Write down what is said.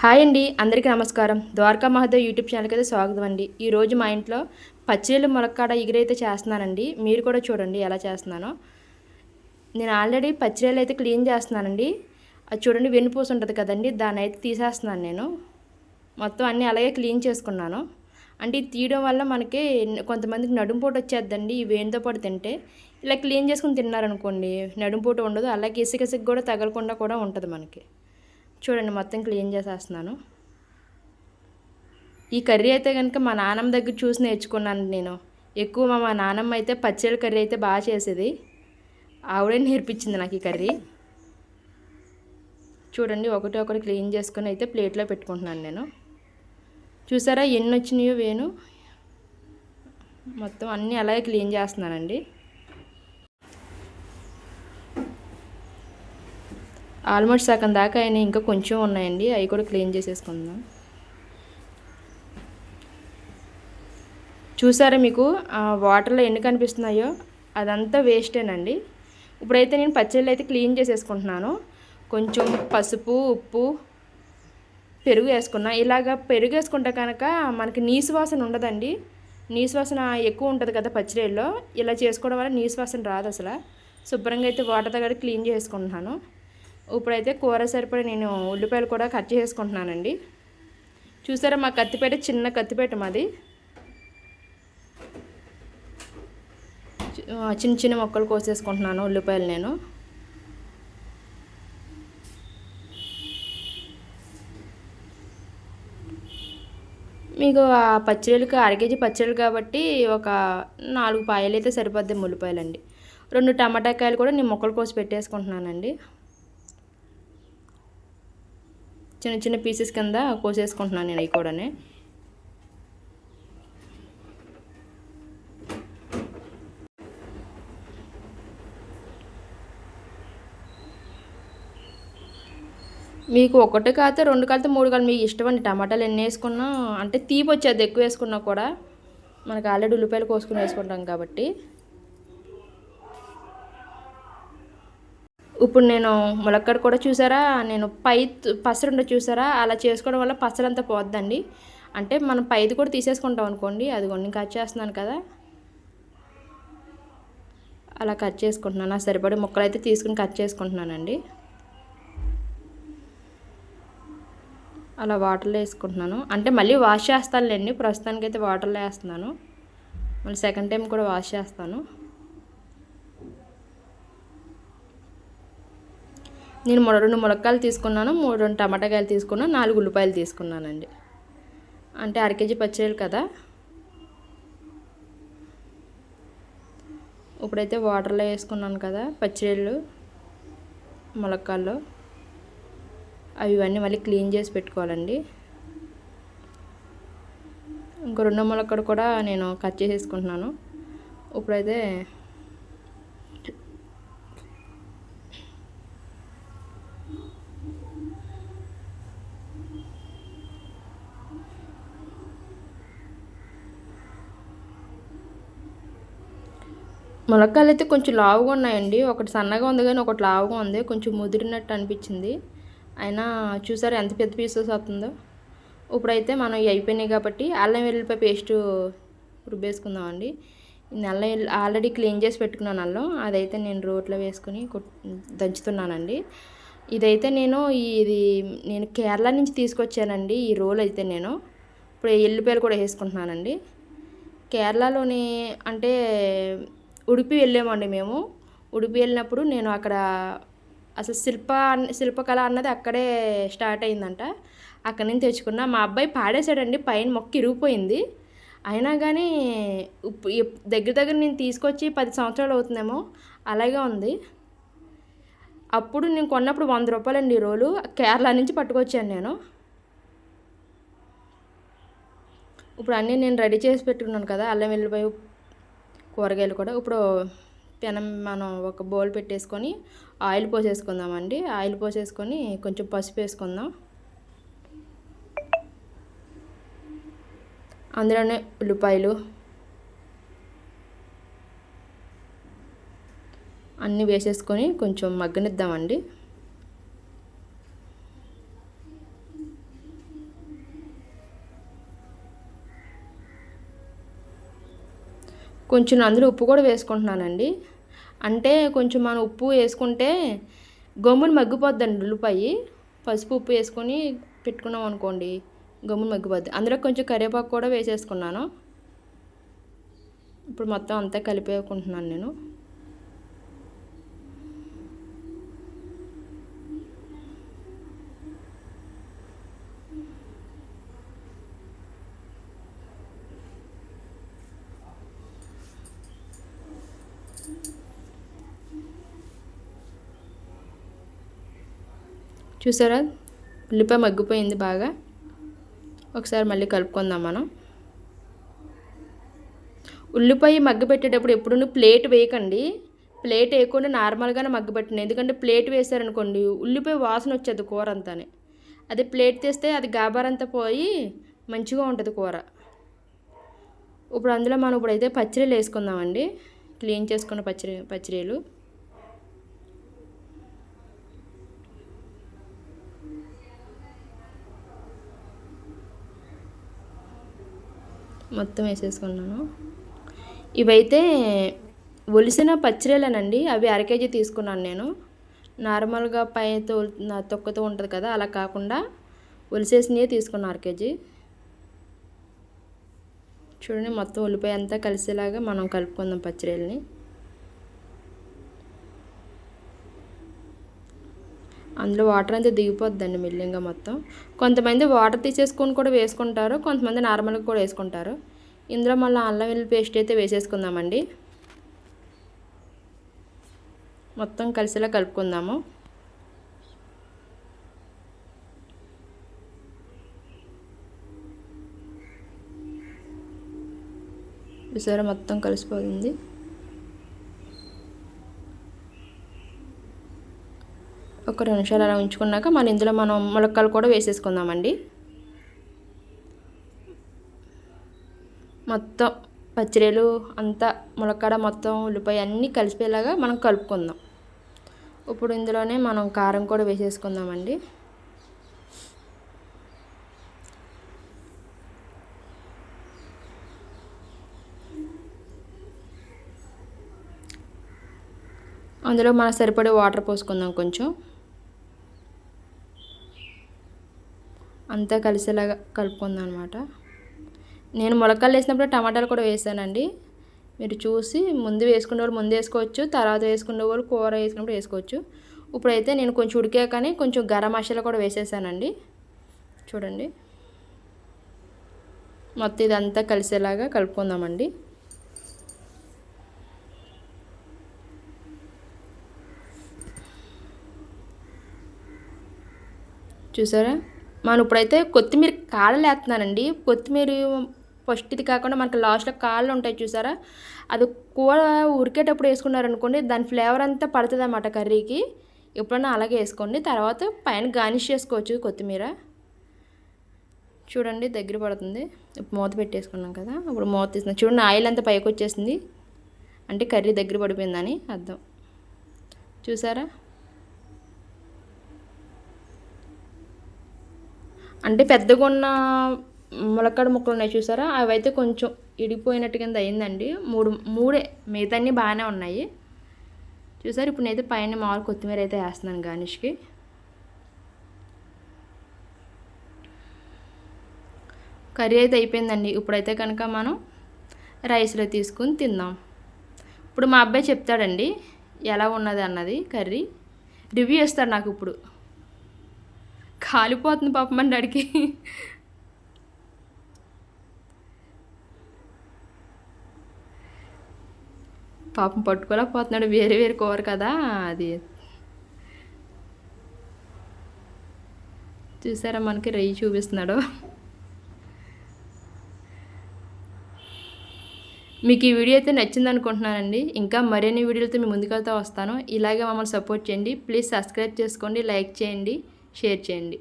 Hi అండి అందరికీ నమస్కారం. ద్వారకా మహాదేవ్ యూట్యూబ్ ఛానల్కి అయితే స్వాగతం అండి. ఈరోజు మా ఇంట్లో పచ్చిళ్ళు ములక్కాడ ఎగిరైతే చేస్తున్నానండి. మీరు కూడా చూడండి ఎలా చేస్తున్నానో. నేను ఆల్రెడీ పచ్చిరొల్లు అయితే క్లీన్ చేస్తున్నానండి. అది చూడండి వెన్నుపూస ఉంటుంది కదండి దాన్ని అయితే తీసేస్తున్నాను నేను. మొత్తం అన్నీ అలాగే క్లీన్ చేసుకున్నాను. అంటే ఇది తీయడం వల్ల మనకి కొంతమందికి నడుంపోటు వచ్చేద్దండి ఈ వేణితో పాటు తింటే. ఇలా క్లీన్ చేసుకుని తిన్నారనుకోండి నడుంపోటు ఉండదు. అలాగే ఇసుక ఇసుక కూడా తగలకుండా కూడా ఉంటుంది మనకి. చూడండి మొత్తం క్లీన్ చేసేస్తున్నాను. ఈ కర్రీ అయితే కనుక మా నాన్నమ్మ దగ్గర చూసి నేర్చుకున్నాను నేను. ఎక్కువ మా నాన్నమ్మ అయితే పచ్చడి కర్రీ అయితే బాగా చేసేది. ఆవిడే నేర్పించింది నాకు ఈ కర్రీ. చూడండి ఒకటి ఒకటి క్లీన్ చేసుకుని అయితే ప్లేట్లో పెట్టుకుంటున్నాను నేను. చూసారా ఎన్ని వచ్చినాయో వేణు. మొత్తం అన్నీ అలాగే క్లీన్ చేస్తున్నానండి. ఆల్మోస్ట్ సగం దాకా అయినాయి ఇంకా కొంచెం ఉన్నాయండి. అవి కూడా క్లీన్ చేసేసుకుందాం. చూసారా మీకు? వాటర్లో ఎన్ని కనిపిస్తున్నాయో? అదంతా వేస్టేనండి. ఇప్పుడైతే నేను పచ్చళ్ళు అయితే క్లీన్ చేసేసుకుంటున్నాను. కొంచెం పసుపు ఉప్పు పెరుగు వేసుకున్నా. ఇలాగ పెరుగు వేసుకుంటే కనుక మనకి నీసు వాసన ఉండదండి. నీసు వాసన ఎక్కువ ఉంటుంది కదా పచ్చడిలో ఇలా చేసుకోవడం వల్ల నీసు వాసన రాదు అసలు. శుభ్రంగా అయితే వాటర్ దగ్గర క్లీన్ చేసుకుంటున్నాను ఇప్పుడైతే కూర సరిపడి నేను ఉల్లిపాయలు కూడా కట్ చేసుకుంటున్నానండి. చూసారా మా కత్తిపేట చిన్న కత్తిపేట మాది. చిన్న చిన్న మొక్కలు కోసేసుకుంటున్నాను ఉల్లిపాయలు నేను. మీకు ఆ పచ్చడికి అర కేజీ పచ్చళ్ళు కాబట్టి ఒక నాలుగు పాయలు అయితే సరిపోద్ది ఉల్లిపాయలండి రెండు టమాటాకాయలు కూడా నేను మొక్కలు కోసి పెట్టేసుకుంటున్నానండి. చిన్న చిన్న పీసెస్ కింద కోసేసుకుంటున్నాను నేను అవి కూడా మీకు ఒకటి కాతే రెండు కాలితే మూడు కాదు మీకు ఇష్టం అండి. టమాటాలు ఎన్ని వేసుకున్నా అంటే తీపి వచ్చేది ఎక్కువ వేసుకున్నా కూడా మనకు ఆల్రెడీ ఉల్లిపాయలు కోసుకుని వేసుకుంటాం కాబట్టి. ఇప్పుడు నేను ములక్కడ కూడా చూసారా? నేను పై పసరుండ చూసారా? అలా చేసుకోవడం వల్ల పసరంతా పోద్దండి. అంటే మనం పైది కూడా తీసేసుకుంటాం అనుకోండి అది కొన్ని కట్ చేస్తున్నాను కదా. అలా కట్ చేసుకుంటున్నాను. సరిపడే ముక్కలు అయితే తీసుకుని కట్ చేసుకుంటున్నానండి. అలా వాటర్లో వేసుకుంటున్నాను. అంటే మళ్ళీ వాష్ చేస్తానులేండి. ప్రస్తుతానికి అయితే వాటర్లో వేస్తున్నాను. మళ్ళీ సెకండ్ టైం కూడా వాష్ చేస్తాను. నేను రెండు ములక్కాయలు తీసుకున్నాను మూడు రెండు టమాటాకాయలు తీసుకున్నాను నాలుగు ఉల్లిపాయలు తీసుకున్నానండి. అంటే అర కేజీ పచ్చిరలు కదా. ఇప్పుడైతే వాటర్లో వేసుకున్నాను కదా పచ్చిరళ్ళు ములక్కాయలు. అవి ఇవన్నీ మళ్ళీ క్లీన్ చేసి పెట్టుకోవాలండి. ఇంకో రెండు ములక్కలు కూడా నేను కట్ చేసేసుకుంటున్నాను. ఇప్పుడైతే ములక్కాయలు అయితే కొంచెం లావుగా ఉన్నాయండి. ఒకటి సన్నగా ఉంది కానీ ఒకటి లావుగా ఉంది. కొంచెం ముదిరినట్టు అనిపించింది. అయినా చూసారు ఎంత పెద్ద పీసెస్ అవుతుందో. ఇప్పుడైతే మనం అయిపోయినాయి కాబట్టి అల్లం వెల్లిపాయ పేస్ట్ రుబ్బేసుకుందామండి. అల్లం ఆల్రెడీ క్లీన్ చేసి పెట్టుకున్నాను అల్లం. అదైతే నేను రోట్లో వేసుకుని దంచుతున్నానండి. ఇదైతే నేను ఇది నేను కేరళ నుంచి తీసుకొచ్చానండి. ఈ రోల్ అయితే నేను. ఇప్పుడు ఎల్లిపాయలు కూడా వేసుకుంటున్నానండి. కేరళలోని అంటే ఉడిపి వెళ్ళామండి మేము. ఉడిపి వెళ్ళినప్పుడు నేను అక్కడ అసలు శిల్ప శిల్పకళ అన్నది అక్కడే స్టార్ట్ అయిందంట. అక్కడి నుంచి తెచ్చుకున్నా. మా అబ్బాయి పాడేశాడండి పైన మొక్క ఇరిగిపోయింది. అయినా కానీ దగ్గర దగ్గర నేను తీసుకొచ్చి పది సంవత్సరాలు అవుతుందేమో అలాగే ఉంది. అప్పుడు నేను కొన్నప్పుడు వంద రూపాయలండి ఈ రోలు. కేరళ నుంచి పట్టుకొచ్చాను నేను. ఇప్పుడు అన్నీ నేను రెడీ చేసి పెట్టుకున్నాను కదా అల్లం వెల్లిపాయ కూరగాయలు కూడా ఇప్పుడు పెనం మనం ఒక బౌల్ పెట్టేసుకొని ఆయిల్ పోసేసుకుందామండి. ఆయిల్ పోసేసుకొని కొంచెం పసుపు వేసుకుందాం. అందులోనే ఉల్లిపాయలు అన్నీ వేసేసుకొని కొంచెం మగ్గనిద్దామండి. కొంచెం అందులో ఉప్పు కూడా వేసుకుంటున్నానండి. అంటే కొంచెం మనం ఉప్పు వేసుకుంటే గమ్మున మగ్గిపోద్దండి ఉల్లిపాయ. పసుపు ఉప్పు వేసుకొని పెట్టుకున్నాం అనుకోండి గమ్మున మగ్గిపోద్ది. అందులో కొంచెం కరివేపాకు కూడా వేసేసుకున్నాను. ఇప్పుడు మొత్తం అంతా కలిపేసుకుంటున్నాను నేను. చూసారా? ఉల్లిపాయ మగ్గిపోయింది బాగా. ఒకసారి మళ్ళీ కలుపుకుందాం మనం. ఉల్లిపాయ మగ్గబెట్టేటప్పుడు ఎప్పుడు ప్లేట్ వేయకండి. ప్లేట్ వేయకుండా నార్మల్గానే మగ్గబెట్టండి ఎందుకంటే ప్లేట్ వేసారనుకోండి ఉల్లిపాయ వాసన వచ్చేది కూర అంతానే అదే ప్లేట్ తీస్తే అది గాబారంతా పోయి మంచిగా ఉంటుంది కూర. ఇప్పుడు అందులో మనం ఇప్పుడైతే పచ్చిరీలు వేసుకుందామండి. క్లీన్ చేసుకున్న పచ్చిరీ పచ్చిరీలు మొత్తం వేసేసుకున్నాను. ఇవైతే ఒలిసిన పచ్చిరేలనండి అవి అర కేజీ తీసుకున్నాను నేను. నార్మల్గా పైతో తొక్కతో ఉంటుంది కదా అలా కాకుండా ఒలిసేసినవి తీసుకున్నాను అర కేజీ. చూడండి మొత్తం ఉల్లిపాయ అంతా కలిసేలాగా మనం కలుపుకుందాం పచ్చిరేల్ని అందులో వాటర్ అంతా దిగిపోద్దండి మిల్లింగా మొత్తం. కొంతమంది వాటర్ తీసేసుకొని కూడా వేసుకుంటారు కొంతమంది నార్మల్గా కూడా వేసుకుంటారు. ఇందులో మళ్ళీ అల్లం వెల్లుల్లి పేస్ట్ అయితే వేసేసుకుందామండి. మొత్తం కలిసేలా కలుపుకుందాము. చూసారా మొత్తం కలిసిపోయింది. ఒక రెండు నిమిషాలు అలా ఉంచుకున్నాక మన ఇందులో మనం ములక్కలు కూడా వేసేసుకుందామండి. మొత్తం పచ్చిరేలు అంతా ములక్కడ మొత్తం ఉల్లిపాయ అన్నీ కలిసిపోయేలాగా మనం కలుపుకుందాం. ఇప్పుడు ఇందులోనే మనం కారం కూడా వేసేసుకుందామండి. అందులో మనం సరిపడే వాటర్ పోసుకుందాం కొంచెం. అంతా కలిసేలాగా కలుపుకుందాం అనమాట నేను మొలకలు వేసినప్పుడు టమాటాలు కూడా వేసానండి. మీరు చూసి ముందు వేసుకునే వాళ్ళు ముందు వేసుకోవచ్చు తర్వాత వేసుకునే వాళ్ళు కూర వేసుకున్నప్పుడు వేసుకోవచ్చు. ఇప్పుడైతే నేను కొంచెం ఉడికాకనే కొంచెం గరం మసాలా కూడా వేసేసానండి. చూడండి. మొత్తం ఇదంతా కలిసేలాగా కలుపుకుందామండి. చూసారా? మనం ఇప్పుడైతే కొత్తిమీర కాడలు వేస్తున్నానండి కొత్తిమీర ఫస్ట్ ఇది కాకుండా మనకి లాస్ట్లో కాళ్ళు ఉంటాయి చూసారా? అది కూర ఉరికేటప్పుడు వేసుకున్నారనుకోండి దాని ఫ్లేవర్ అంతా పడుతుంది అన్నమాట కర్రీకి. ఎప్పుడైనా అలాగే వేసుకోండి. తర్వాత పైన గార్నిష్ చేసుకోవచ్చు కొత్తిమీర. చూడండి దగ్గర పడుతుంది. ఇప్పుడు మూత పెట్టేసుకున్నాం కదా ఇప్పుడు మూత తీస్తున్నాం. చూడండి ఆయిల్ అంతా పైకి వచ్చేసింది. అంటే కర్రీ దగ్గర పడిపోయిందని అర్థం. చూసారా? అంటే పెద్దగా ఉన్న ములక్కడ ముక్కలు ఉన్నాయి చూసారా? అవైతే కొంచెం ఇడిపోయినట్టు కింద అయిందండి. మూడు మూడే మిగతా బాగానే ఉన్నాయి. చూసారు? ఇప్పుడు నేనైతే పైన మామూలు కొత్తిమీర అయితే వేస్తున్నాను గార్నిష్కి కర్రీ అయితే అయిపోయిందండి. ఇప్పుడైతే కనుక మనం రైస్లో తీసుకుని తిందాం. ఇప్పుడు మా అబ్బాయి చెప్తాడండి ఎలా ఉన్నది అన్నది కర్రీ. రివ్యూ ఇస్తాడు నాకు ఇప్పుడు. కాలిపోతుంది పాపం అండి అడిగి పాపం పట్టుకోలేకపోతున్నాడు వేరే వేరే కూర కదా అది. చూసారా మనకి రెయ్యి చూపిస్తున్నాడు. మీకు ఈ వీడియో అయితే నచ్చింది అనుకుంటున్నానండి. ఇంకా మరిన్ని వీడియోలతో మీ ముందుకెళ్తా వస్తాను. ఇలాగే మమ్మల్ని సపోర్ట్ చేయండి. ప్లీజ్ సబ్స్క్రైబ్ చేసుకోండి లైక్ చేయండి. షేర్ చేయండి.